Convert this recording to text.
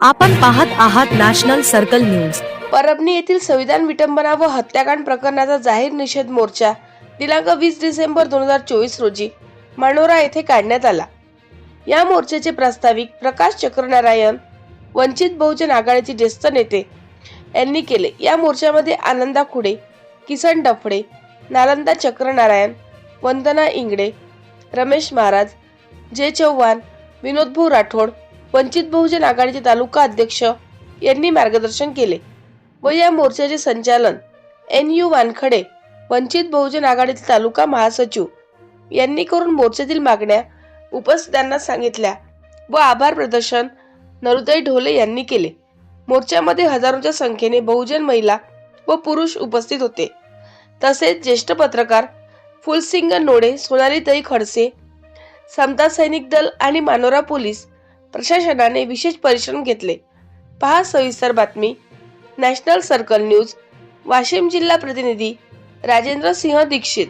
आपण पाहत आहात नॅशनल सर्कल न्यूज. परभणी येथील संविधान विटंबना व हत्याकांड प्रकरणाचा जाहीर निषेध मोर्चा दिनांक वीस डिसेंबर दोन हजार चोवीस रोजी मानोरा येथे काढण्यात आला. या मोर्चाचे प्रास्ताविक प्रकाश चक्रनारायण वंचित बहुजन आघाडीचे ज्येष्ठ नेते यांनी केले. या मोर्चामध्ये आनंदा खुडे किसन डफडे नालंदा चक्रनारायण वंदना इंगडे रमेश महाराज जे चव्हाण विनोद भाऊ राठोड वंचित बहुजन आघाडीचे तालुका अध्यक्ष यांनी मार्गदर्शन केले. व या मोर्चाचे संचालन एन यू वानखडे वंचित बहुजन आघाडीचे तालुका महासचिव यांनी करून मोर्चातील मागण्या उपस्थितांना सांगितल्या व आभार प्रदर्शन नरुदय ढोले यांनी केले. मोर्चामध्ये हजारोच्या संख्येने बहुजन महिला व पुरुष उपस्थित होते. तसेच ज्येष्ठ पत्रकार फुलसिंग नोडे सोनालीताई खडसे समता सैनिक दल आणि मानोरा पोलीस प्रशासनाने विशेष परिश्रम घेतले. पहा सविस्तर बातमी. नॅशनल सर्कल न्यूज वाशिम जिल्हा प्रतिनिधी राजेंद्र सिंह दीक्षित.